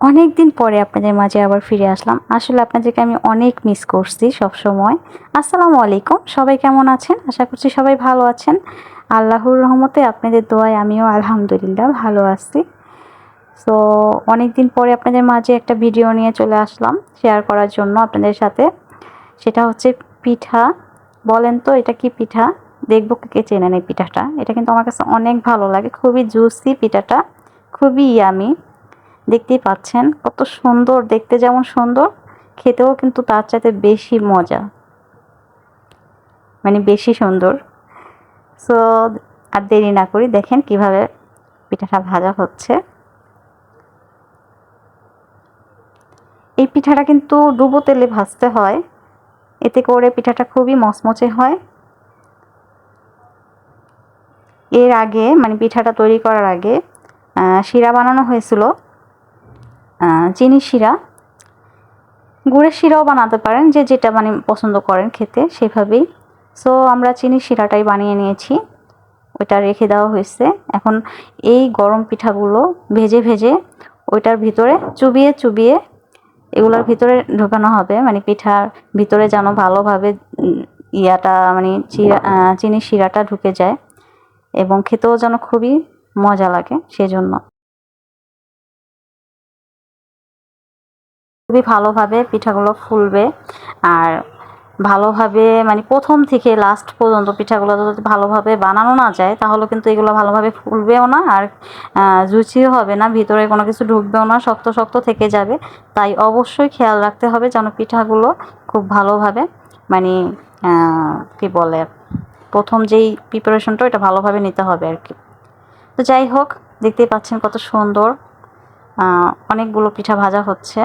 অনেক দিন পরে আপনাদের মাঝে আবার ফিরে আসলাম। আসলে আপনাদেরকে আমি অনেক মিস করছি সব সময় আসসালামু আলাইকুম। সবাই কেমন আছেন? আশা করছি সবাই ভালো আছেন। আল্লাহর রহমতে আপনাদের দোয়ায় আমিও আলহামদুলিল্লাহ ভালো আছি। তো অনেক দিন পরে আপনাদের মাঝে একটা ভিডিও নিয়ে চলে আসলাম শেয়ার করার জন্য আপনাদের সাথে। সেটা হচ্ছে পিঠা। বলেন তো, এটা কি পিঠা? দেখব কে চেনেন এই পিঠাটা। এটা কিন্তু আমার কাছে অনেক ভালো লাগে। খুবই জুসি পিঠাটা। খুবই ইয়ামি দেখতেই পাচ্ছেন, কত সুন্দর, দেখতে যেমন সুন্দর, খেতেও কিন্তু তার চাইতে বেশি মজা। মানে বেশি সুন্দর। সো আর দেরি না করি, দেখেন কীভাবে পিঠাটা ভাজা হচ্ছে। এই পিঠাটা কিন্তু ডুবো তেলে ভাজতে হয়। এতে করে পিঠাটা খুবই মচমচে হয়। এর আগে মানে পিঠাটা তৈরি করার আগে শিরা বানানো হয়েছিল। চিনি শিরা, গুড়ের শিরাও বানাতে পারেন যে যেটা মানে পছন্দ করেন খেতে সেভাবেই। সো আমরা চিনি শিরাটাই বানিয়ে নিয়েছি, ওইটা রেখে দেওয়া হয়েছে। এখন এই গরম পিঠাগুলো ভেজে ভেজে ওইটার ভিতরে চুবিয়ে চুবিয়ে এগুলোর ভিতরে ঢোকানো হবে। মানে পিঠার ভিতরে যেন ভালোভাবে ইয়াটা মানে চিনি শিরাটা ঢুকে যায় এবং খেতেও যেন খুবই মজা লাগে সেজন্য। খুবই ভালোভাবে পিঠাগুলো ফুলবে। আর ভালোভাবে মানে প্রথম থেকে লাস্ট পর্যন্ত পিঠাগুলো যদি ভালোভাবে বানানো না যায়, তাহলে কিন্তু এগুলো ভালোভাবে ফুলবেও না আর জুচিও হবে না, ভিতরে কোনো কিছু ঢুকবেও না, শক্ত শক্ত থেকে যাবে। তাই অবশ্যই খেয়াল রাখতে হবে যেন পিঠাগুলো খুব ভালোভাবে মানে কি বলে, প্রথম যেই প্রিপারেশনটা এটা ভালোভাবে নিতে হবে আর কি। তো যাই হোক, দেখতেই পাচ্ছেন কত সুন্দর অনেকগুলো পিঠা ভাজা হচ্ছে।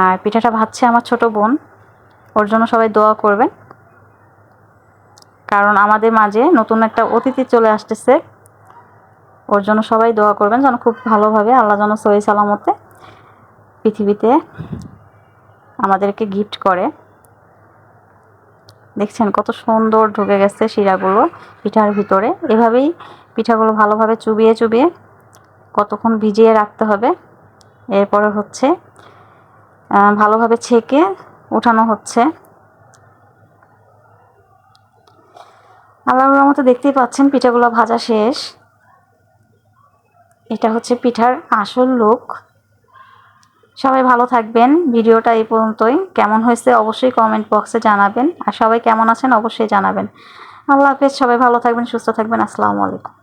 আর পিঠাটা ভাজছে আমার ছোট বোন। ওর জন্য সবাই দোয়া করবেন। কারণ আমাদের মাঝে নতুন একটা অতিথি চলে আসতেছে। ওর জন্য সবাই দোয়া করবেন যেন খুব ভালোভাবে আল্লাহ যেন সহি সালামতে পৃথিবীতে আমাদেরকে গিফট করে। দেখছেন কত সুন্দর ঢুকে গেছে শিরাগুলো পিঠার ভিতরে। এভাবেই পিঠাগুলো ভালোভাবে চুবিয়ে চুবিয়ে কতক্ষণ ভিজিয়ে রাখতে হবে। এরপরে হচ্ছে ভালোভাবে ছেঁকে উঠানো হচ্ছে। আল্লাহর মতো দেখতেই পাচ্ছেন পিঠাগুলো ভাজা শেষ। এটা হচ্ছে পিঠার আসল লুক। সবাই ভালো থাকবেন। ভিডিওটা এই পর্যন্তই। কেমন হয়েছে অবশ্যই কমেন্ট বক্সে জানাবেন। আর সবাই কেমন আছেন অবশ্যই জানাবেন। আল্লাহ হাফেজ। সবাই ভালো থাকবেন, সুস্থ থাকবেন। আসসালামু আলাইকুম।